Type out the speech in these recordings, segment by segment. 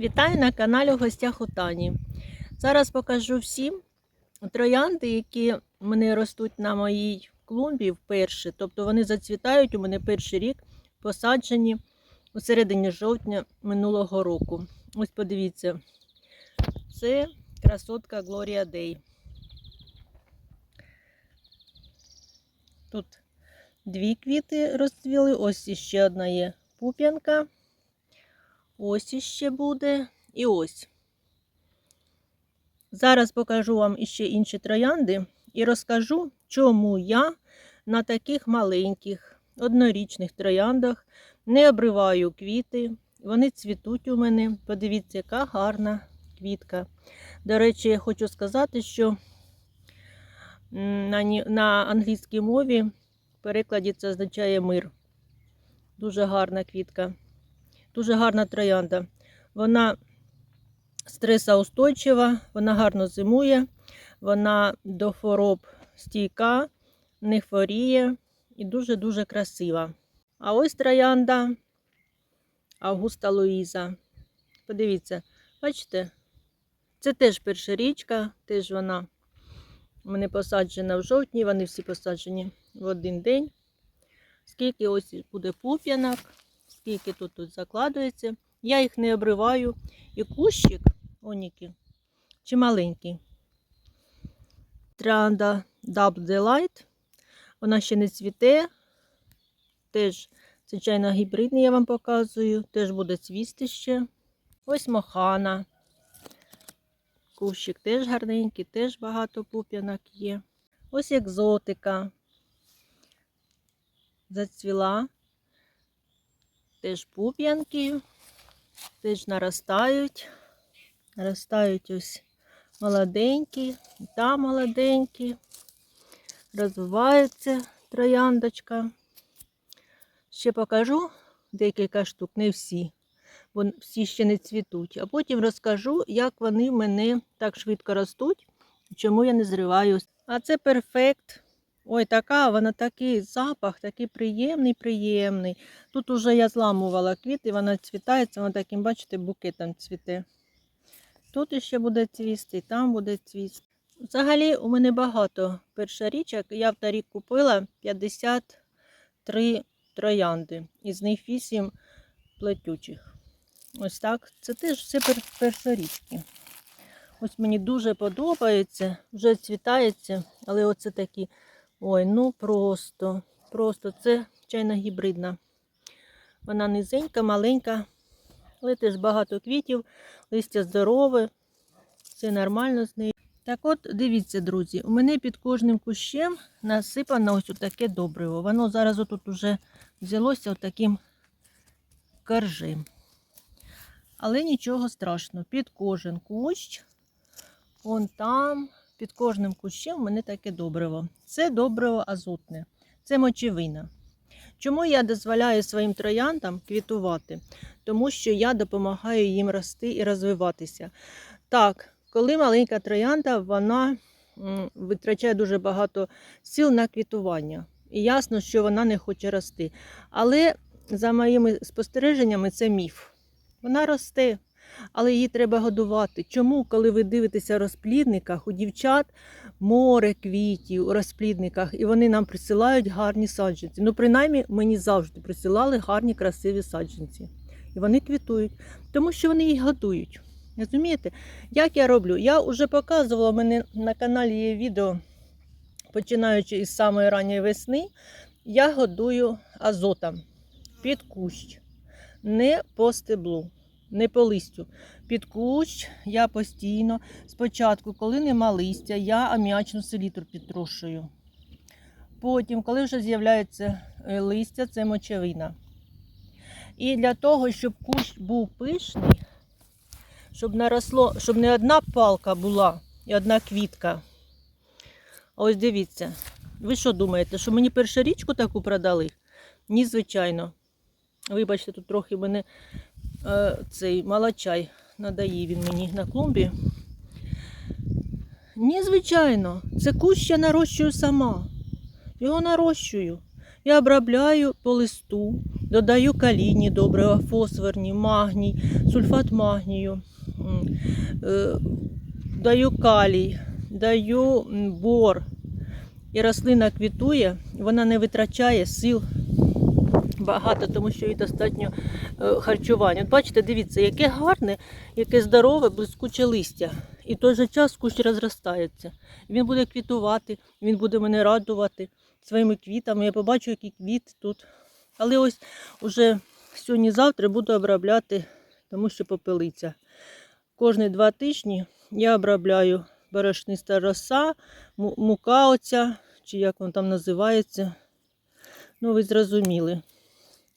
Вітаю на каналі у гостях у Тані. Зараз покажу всім троянди, які в мене ростуть на моїй клумбі вперше. Тобто вони зацвітають у мене перший рік, посаджені у середині жовтня минулого року. Ось подивіться, це красотка Глорія Дей. Тут дві квіти розцвіли, ось іще одна є пуп'янка. Ось іще буде. І ось. Зараз покажу вам іще інші троянди і розкажу, чому я на таких маленьких однорічних трояндах не обриваю квіти. Вони цвітуть у мене. Подивіться, яка гарна квітка. До речі, я хочу сказати, що на, на англійській мові перекладі це означає мир. Дуже гарна квітка. Дуже гарна троянда. Вона стресоустойчива, вона гарно зимує, вона до хвороб стійка, не хворіє і дуже-дуже красива. А ось троянда Августа Луїза. Подивіться, бачите? Це теж перша річка, теж вона мене посаджена в жовтні, вони всі посаджені в один день. Скільки ось буде пуп'янок, скільки тут, тут закладується. Я їх не обриваю. І кущик, оніки, чи маленький. Троянда Double Delight. Вона ще не цвіте. Теж, звичайно, гібридний я вам показую. Теж буде цвісти ще. Ось мохана. Кущик теж гарненький, теж багато пуп'янок є. Ось екзотика. Зацвіла. Теж пуп'янки, теж наростають. Наростають ось молоденькі, і там молоденькі. Розвивається трояндочка. Ще покажу декілька штук, не всі, бо всі ще не цвітуть. А потім розкажу, як вони в мене так швидко ростуть, чому я не зриваю. А це перфект. Ой, така, вона такий запах, такий приємний, приємний. Тут уже я зламувала квіти, вона цвітається, вона таким, бачите, букетом цвіте. Тут іще буде цвісти, і там буде цвісти. Взагалі, у мене багато першорічок. Я в торік купила 53 троянди, із них 8 плетючих. Ось так. Це теж все пер- першорічки. Ось мені дуже подобається, вже цвітається, але оце такі. Ой, ну просто, просто це чайна гібридна. Вона низенька, маленька, але теж багато квітів, листя здорове, все нормально з нею. Так от, дивіться, друзі, у мене під кожним кущем насипано ось таке добриво. Воно зараз отут уже взялося таким коржем. Але нічого страшного, під кожен кущ, вон там, під кожним кущем у мене таке добриво. Це добриво азотне, це мочевина. Чому я дозволяю своїм трояндам квітувати? Тому що я допомагаю їм рости і розвиватися. Так, коли маленька троянда, вона витрачає дуже багато сил на квітування. І ясно, що вона не хоче рости. Але за моїми спостереженнями, це міф. Вона росте, але її треба годувати. Чому, коли ви дивитеся розплідниках, у дівчат море квітів у розплідниках, і вони нам присилають гарні саджанці. Ну, принаймні, мені завжди присилали гарні, красиві саджанці. І вони квітують, тому що вони їх годують. Розумієте? Як я роблю? Я вже показувала, у мене на каналі є відео, починаючи із самої ранньої весни, я годую азотом під кущ, не по стеблу, не по листю. Під кущ я постійно, спочатку, коли нема листя, я аміачну селітру підтрушую. Потім, коли вже з'являється е, листя, це мочевина. І для того, щоб кущ був пишний, щоб наросло, щоб не одна палка була і одна квітка. Ось дивіться. Ви що думаєте, що мені першу річку таку продали? Ні, звичайно. Вибачте, тут трохи мене цей малачай надає він мені на клумбі. Ні, звичайно, це кущ я нарощую сама. Його нарощую. Я обробляю по листу, Додаю калійні добрива, фосфорні, магній, сульфат магнію. Е, Даю калій, даю бор. І рослина квітує, вона не витрачає сил багато, тому що їй достатньо е, харчування. От бачите, дивіться, яке гарне, яке здорове, блискуче листя. І в той же час кущ розростається. Він буде квітувати, він буде мене радувати своїми квітами. Я побачу, які квіти тут. Але ось уже сьогодні-завтра буду обробляти, тому що попелиця. Кожні два тижні я обробляю борошниста роса, му- мука оця, чи як воно там називається. Ну, ви зрозуміли.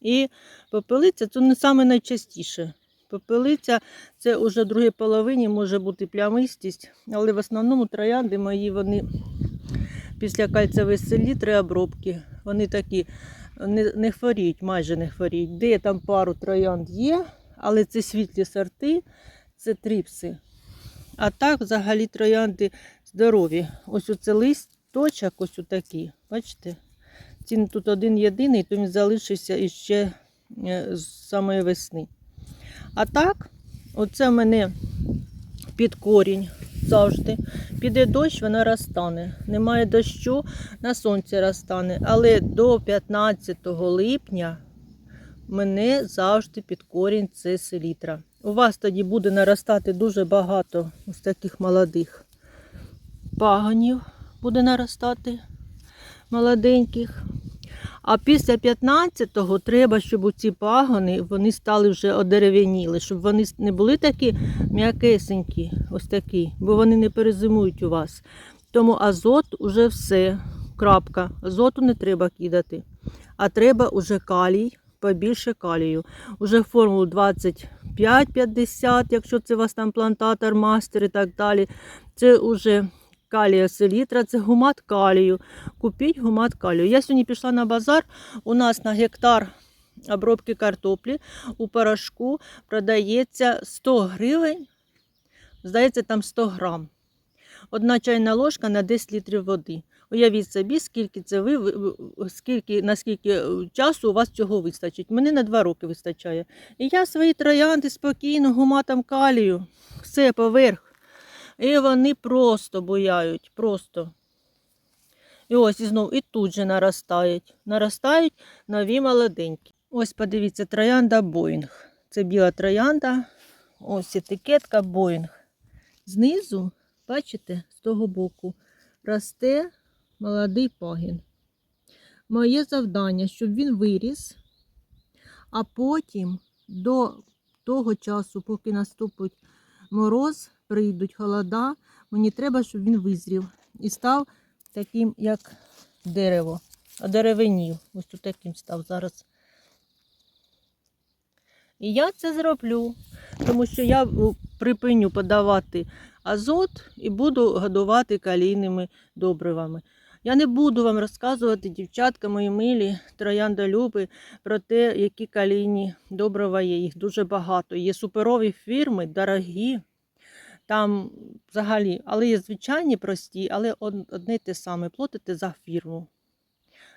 І попелиця це не саме найчастіше. Попелиця це вже в другій половині може бути плямистість, але в основному троянди мої вони після кальцевої селітри обробки. Вони такі не, не хворіють, майже не хворіють. Де там пару троянд є, але це світлі сорти, це тріпси. А так взагалі троянди здорові. Ось оце листочок, ось отакий. Бачите? Він тут один єдиний, то він залишився іще е, з самої весни. А так, оце в мене під корінь завжди. Піде дощ, вона розтане. Немає дощу, на сонці розтане. Але до 15 липня мене завжди під корінь це селітра. У вас тоді буде наростати дуже багато ось таких молодих пагонів буде наростати молоденьких. А після 15-го треба, щоб ці пагони вони стали вже одерев'яніли, щоб вони не були такі м'якесенькі, ось такі, бо вони не перезимують у вас. Тому азот уже все. Крапка. Азоту не треба кидати. А треба уже калій, побільше калію. Уже формулу 25-50, якщо це у вас там плантатор, мастер і так далі. Це вже калія селітра, це гумат калію. Купіть гумат калію. Я сьогодні пішла на базар. У нас на гектар обробки картоплі у порошку продається 100 гривень. Здається, там 100 грам. Одна чайна ложка на 10 літрів води. Уявіть собі, скільки це ви, скільки, наскільки е, часу у вас цього вистачить. Мені на 2 роки вистачає. І я свої троянди спокійно гуматом калію. Все поверх. І вони просто бояють, просто. І ось і знову і тут же наростають. Наростають нові молоденькі. Ось подивіться, троянда Боїнг. Це біла троянда. Ось етикетка Боїнг. Знизу, бачите, з того боку, росте молодий пагін. Моє завдання, щоб він виріс, а потім до того часу, поки наступить мороз, прийдуть холода, мені треба, щоб він визрів і став таким, як дерево. Одеревенів. Ось тут таким став зараз. І я це зроблю, тому що я припиню подавати азот і буду годувати калійними добривами. Я не буду вам розказувати, дівчатка мої милі, трояндолюби, про те, які калійні добрива є. Їх дуже багато. Є суперові фірми, дорогі. Там взагалі, але є звичайні прості, але одне те саме платите за фірму.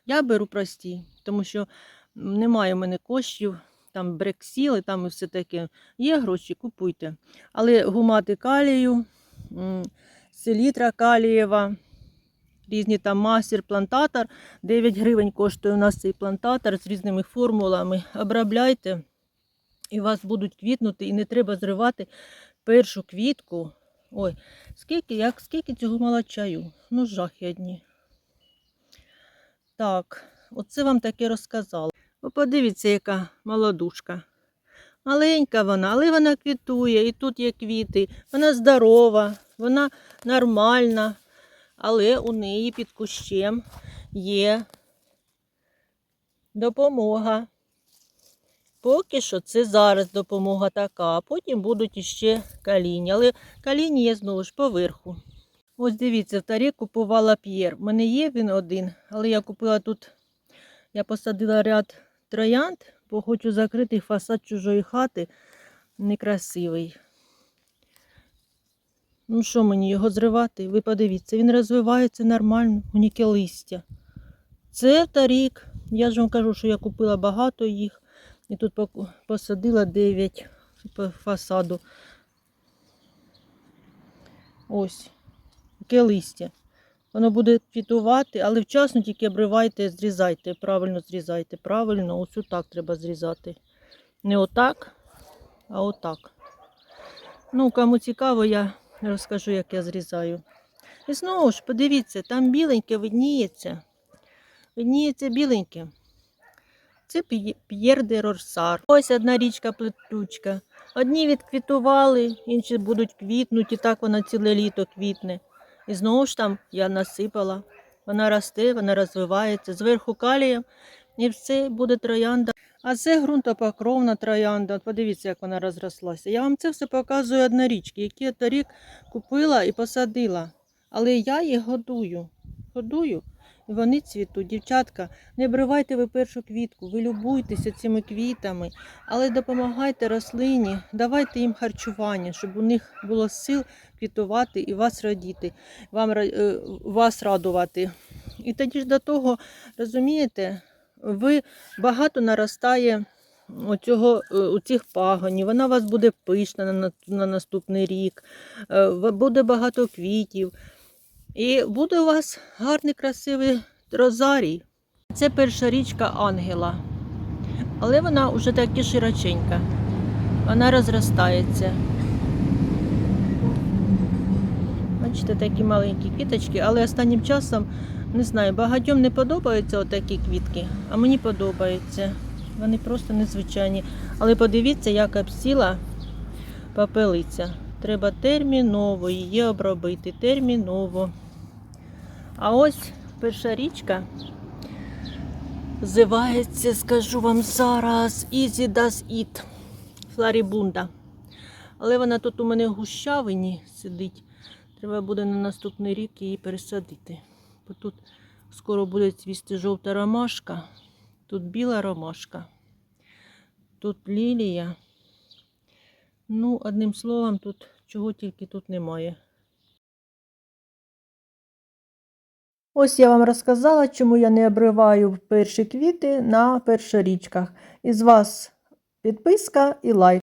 Я беру прості, тому що немає в мене коштів, там брексіли, там і все таке. Є гроші, купуйте. Але гумати калію, селітра калієва, різні там мастер, плантатор. 9 гривень коштує у нас цей плантатор з різними формулами. Обробляйте, і у вас будуть квітнути, і не треба зривати першу квітку. Ой, скільки, як, скільки цього мала чаю? Ну, жахи одні. Так, оце вам таке розказала. Ви подивіться, яка молодушка. Маленька вона, але вона квітує, і тут є квіти. Вона здорова, вона нормальна, але у неї під кущем є допомога. Поки що це зараз допомога така, а потім будуть іще каліні. Але каліні є знову ж поверху. Ось дивіться, в тарі купувала п'єр. У мене є він один, але я купила тут, я посадила ряд троянд, бо хочу закрити фасад чужої хати. Некрасивий. Ну що мені його зривати? Ви подивіться, він розвивається нормально, уніке листя. Це тарік. Я ж вам кажу, що я купила багато їх. І тут посадила 9 по фасаду. Ось, таке листя. Воно буде квітувати, але вчасно тільки обривайте, зрізайте. Правильно зрізайте. Правильно, ось отак треба зрізати. Не отак, а отак. Ну, кому цікаво, я розкажу, як я зрізаю. І знову ж, подивіться, там біленьке видніється. Видніється біленьке. Це П'є- П'єр де Рорсар. Ось одна річка плетучка. Одні відквітували, інші будуть квітнути, і так вона ціле літо квітне. І знову ж там я насипала. Вона росте, вона розвивається, зверху калієм, і все буде троянда. А це ґрунтопокровна троянда. От Подивіться, як вона розрослася. Я вам це все показую однорічки, які я торік купила і посадила. Але я їх годую. Годую, і вони цвітуть. Дівчатка, не обривайте ви першу квітку, ви любуйтеся цими квітами, але допомагайте рослині, давайте їм харчування, щоб у них було сил квітувати і вас радіти, вам, е, вас радувати. І тоді ж до того, розумієте, ви багато наростає оцього, е, у цих пагонів, вона у вас буде пишна на, на, на наступний рік, е, буде багато квітів. І буде у вас гарний, красивий розарій. Це перша річка Ангела. Але вона вже таки широченька. Вона розростається. Бачите, такі маленькі квіточки, але останнім часом, не знаю, багатьом не подобаються отакі квітки, а мені подобаються. Вони просто незвичайні. Але подивіться, як обсіла попелиця. Треба терміново її обробити. Терміново. А ось перша річка називається, скажу вам зараз, Easy Does It. Фларібунда. Але вона тут у мене в гущавині сидить. Треба буде на наступний рік її пересадити. Бо тут скоро буде цвісти жовта ромашка, тут біла ромашка, тут лілія. Ну, одним словом, тут чого тільки тут немає. Ось я вам розказала, чому я не обриваю перші квіти на першорічках. Із вас підписка і лайк.